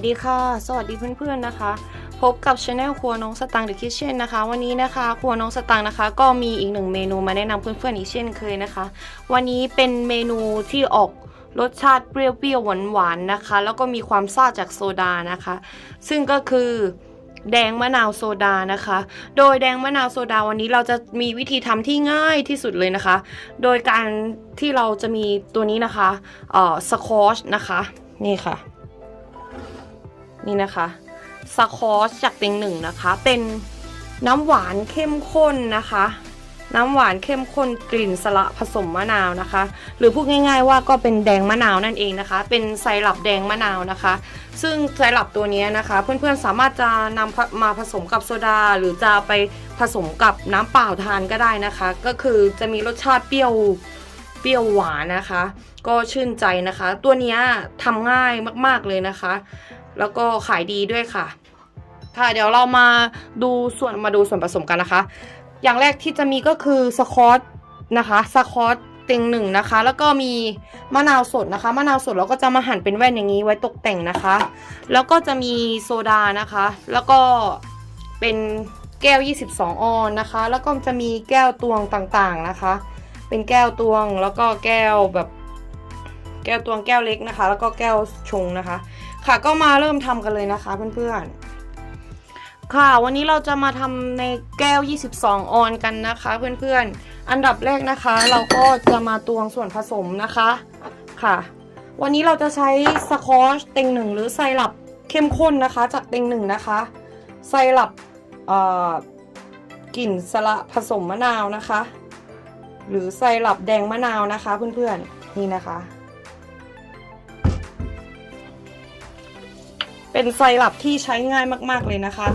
สดีค่ะ สวัสดีเพื่อนๆนะคะ พบกับช anel ครัวน้องสตังค์ The Kitchen นะคะ วันนี้นะคะครัวน้องสตังค์นะคะ ก็มีอีกหนึ่งเมนูมาแนะนำเพื่อนๆอีกเช่นเคยนะคะ วันนี้เป็นเมนูที่ออกรสชาติเปรี้ยวๆหวานๆนะคะ แล้วก็มีความซ่าจากโซดานะคะ ซึ่งก็คือแดงมะนาวโซดานะคะ โดยแดงมะนาวโซดาวันนี้เราจะมีวิธีทำที่ง่ายที่สุดเลยนะคะ โดยการที่เราจะมีตัวนี้นะคะเอ่อสคอชนะคะ นี่ค่ะ นี่นะคะสคอชจากเต็งหนึ่งนะคะ เป็นน้ำหวานเข้มข้นนะคะ น้ำหวานเข้มข้นกลิ่นสละผสมมะนาวนะคะ หรือพูดง่ายๆว่าก็เป็นแดงมะนาวนั่นเองนะคะ เป็นไซรัปแดงมะนาวนะคะ ซึ่งไซรัปตัวนี้นะคะ เพื่อนๆสามารถจะนำมาผสมกับโซดา หรือจะไปผสมกับน้ำเปล่าทานก็ได้นะคะ ก็คือจะมีรสชาติเปรี้ยว เปรี้ยวหวานนะคะ ก็ชื่นใจนะคะ ตัวนี้ทำง่ายมากๆเลยนะคะ แล้วก็ขายดีด้วยค่ะ ค่ะเดี๋ยวเรามาดูส่วนมาดูส่วนผสมกันนะคะ อย่างแรกที่จะมีก็คือสคอตนะคะสคอตเต็งหนึ่งนะคะ แล้วก็มีมะนาวสดนะคะ มะนาวสดเราก็จะมาหั่นเป็นแว่นอย่างนี้ไว้ตกแต่งนะคะ แล้วก็จะมีโซดานะคะ แล้วก็เป็นแก้ว 22 ออนนะคะ แล้วก็จะมีแก้วตวงต่างๆนะคะ เป็นแก้วตวงแล้วก็แก้วแบบแก้วตวงแก้วเล็กนะคะ แล้วก็แก้วชงนะคะ ค่ะก็มาเริ่มทำกันเลยนะคะเพื่อนๆ ค่ะ วันนี้เราจะมาทำในแก้ว 22 ออนกันนะคะเพื่อนๆ อันดับแรกนะคะ เราก็จะมาตวงส่วนผสมนะคะค่ะ วันนี้เราจะใช้สคอชเต็งหนึ่งหรือไซรัปเข้มข้นนะคะ จากเต็งหนึ่งนะคะไซรัปกลิ่นสละผสมมะนาวนะคะ หรือไซรัปแดงมะนาวนะคะเพื่อนๆนี่นะคะ เป็นไซรัปที่ใช้ง่ายมากๆเลยนะคะ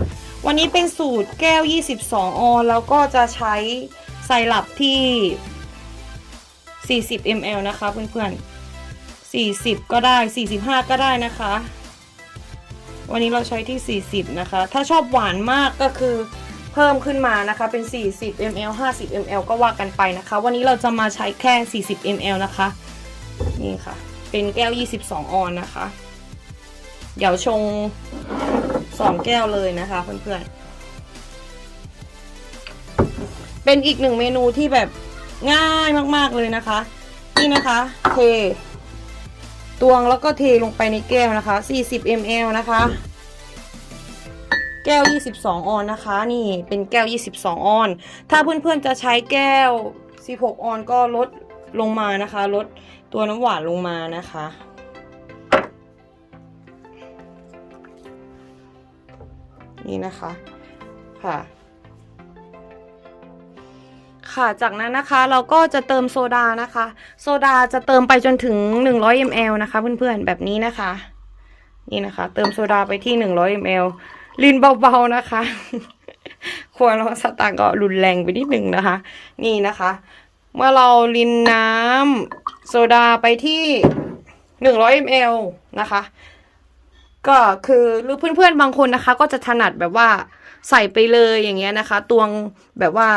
วันนี้เป็นสูตรแก้ว 22 ออนแล้วก็จะใช้ไซรัปที่ 40 ml นะคะเพื่อนๆ 40 ก็ได้ 45 ก็ได้นะคะ วันนี้เราใช้ที่ 40 นะคะ ถ้าชอบหวานมากก็คือ เพิ่มขึ้นมานะคะเป็น 40 ml 50 ml ก็ว่ากันไปนะคะ วันนี้เราจะมาใช้แค่ 40 ml นะคะ นี่ค่ะ เป็นแก้ว 22 ออนนะคะ เดี๋ยวชงสองแก้วเลยนะคะเพื่อนๆ เป็นอีกหนึ่งเมนูที่แบบง่ายมากๆเลยนะคะ นี่นะคะ เท ตวงแล้วก็เทลงไปในแก้วนะคะ 40 ml นะคะ แก้ว 22 ออนนะคะ นี่เป็นแก้ว 22 ออน ถ้าเพื่อนๆจะใช้แก้ว 16 ออนก็ลดลงมานะคะ ลดตัวน้ำหวานลงมานะคะ นี่นะคะค่ะค่ะจากนั้นนะคะเราก็จะเติมโซดานะคะ โซดาจะเติมไปจนถึง 100 ml นะคะ เพื่อนๆแบบนี้นะคะ นี่นะคะ เติมโซดาไปที่ 100 ml ลินเบาๆนะคะควรเราสตางค์ก็รุนแรงไปนิดนึงนะคะ นี่นะคะ เมื่อเราลินน้ำโซดาไปที่100 ml นะคะ ก็คือหรือเพื่อนๆบางคนนะคะ ก็จะถนัดแบบว่าใส่ไปเลยอย่างเงี้ยนะคะ ตวงแบบว่า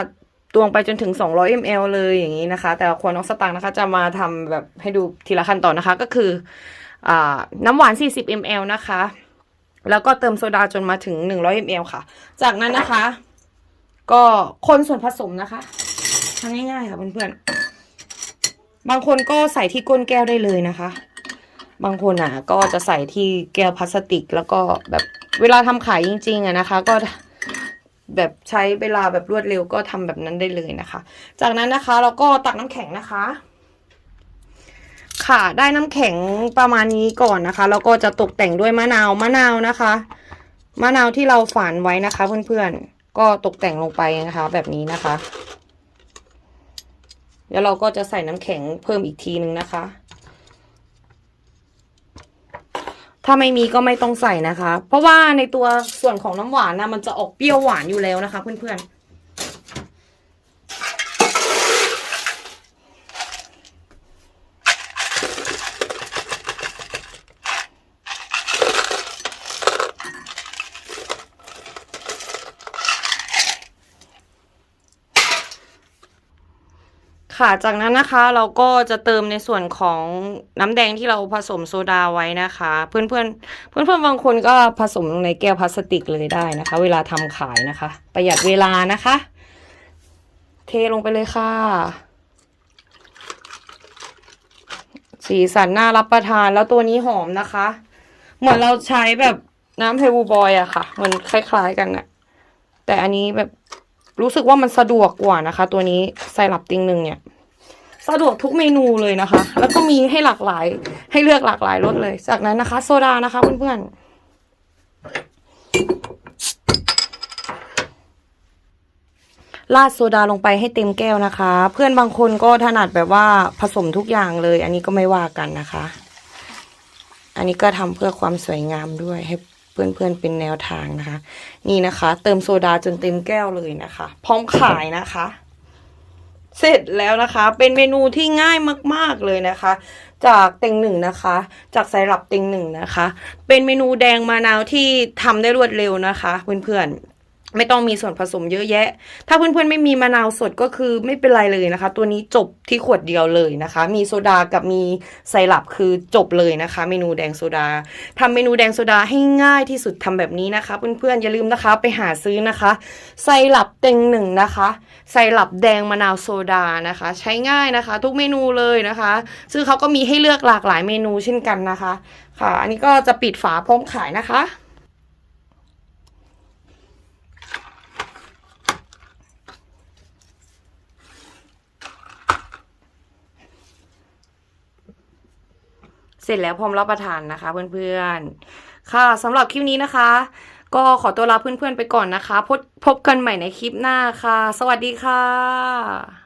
ตวงไปจนถึง 200 ml เลยอย่างนี้นะคะ แต่ควรน้องสตางค์นะคะ จะมาทำแบบให้ดูทีละขั้นตอนนะคะ ก็คืออน้ำหวาน 40 ml นะคะ แล้วก็เติมโซดาจนมาถึง 100 ml ค่ะ จากนั้นนะคะ ก็คนส่วนผสมนะคะทำง่ายๆค่ะเพื่อนๆ บางคนก็ใส่ที่ก้นแก้วได้เลยนะคะ บางคนอะก็จะใส่ที่แก้วพลาสติก แล้วก็แบบเวลาทำขายจริงๆอะนะคะ ก็แบบใช้เวลาแบบรวดเร็วก็ทำแบบนั้นได้เลยนะคะ จากนั้นนะคะเราก็ตักน้ำแข็งนะคะ ค่ะได้น้ำแข็งประมาณนี้ก่อนนะคะ แล้วก็จะตกแต่งด้วยมะนาวมะนาวนะคะ มะนาวที่เราฝานไว้นะคะ เพื่อนๆ ก็ตกแต่งลงไปนะคะ แบบนี้นะคะแล้วเราก็จะใส่น้ำแข็งเพิ่มอีกทีนึงนะคะ ถ้าไม่มีก็ไม่ต้องใส่นะคะ เพราะว่าในตัวส่วนของน้ำหวานนะมันจะออกเปรี้ยวหวานอยู่แล้วนะคะ เพื่อนๆ ค่ะจากนั้นนะคะเราก็จะเติมในส่วนของน้ำแดงที่เราผสมโซดาไว้นะคะ เพื่อนเพื่อนเพื่อนเพื่อนบางคนก็ผสมลงในแก้วพลาสติกเลยได้นะคะ เวลาทำขายนะคะ ประหยัดเวลานะคะ เทลงไปเลยค่ะ สีสันน่ารับประทานแล้วตัวนี้หอมนะคะ เหมือนเราใช้แบบน้ำเทบูบอยอะค่ะ เหมือนคล้าย ๆ กันอะแต่อันนี้แบบ รู้สึกว่ามันสะดวกกว่านะคะ ตัวนี้ไซรัปติงหนึ่งเนี่ย สะดวกทุกเมนูเลยนะคะ แล้วก็มีให้หลากหลาย ให้เลือกหลากหลายรสเลย จากนั้นนะคะ โซดานะคะเพื่อนๆราดโซดาลงไปให้เต็มแก้วนะคะ เพื่อนบางคนก็ถนัดแบบว่าผสมทุกอย่างเลย อันนี้ก็ไม่ว่ากันนะคะ อันนี้ก็ทำเพื่อความสวยงามด้วยให้ พื่อนๆเป็นแนวทางนะคะ นี่นะคะ เติมโซดาจนเต็มแก้วเลยนะคะ พร้อมขายนะคะ เสร็จแล้วนะคะ เป็นเมนูที่ง่ายมาก ๆเลยนะคะ จากเต็งหนึ่งนะคะ จากไซรัปเต็งหนึ่งนะคะ เป็นเมนูแดงมะนาวที่ทำได้รวดเร็วนะคะ เพื่อนๆ ไม่ต้องมีส่วนผสมเยอะแยะ ถ้าเพื่อนๆไม่มีมะนาวสดก็คือไม่เป็นไรเลยนะคะ ตัวนี้จบที่ขวดเดียวเลยนะคะ มีโซดากับมีไซรัปคือจบเลยนะคะ เมนูแดงโซดาทำเมนูแดงโซดาให้ง่ายที่สุดทำแบบนี้นะคะ เพื่อนๆอย่าลืมนะคะไปหาซื้อนะคะไซรัปเต็งหนึ่งนะคะไซรัปแดงมะนาวโซดานะคะ ใช้ง่ายนะคะ ทุกเมนูเลยนะคะ ซึ่งเขาก็มีให้เลือกหลากหลายเมนูเช่นกันนะคะ ค่ะ อันนี้ก็จะปิดฝาพร้อมขายนะคะ สร็จแล้วพร้อมรับประทานนะคะ เพื่อนๆ ค่ะสำหรับคลิปนี้นะคะ ก็ขอตัวลาเพื่อนๆไปก่อนนะคะ พบพบกันใหม่ในคลิปหน้าค่ะ สวัสดีค่ะ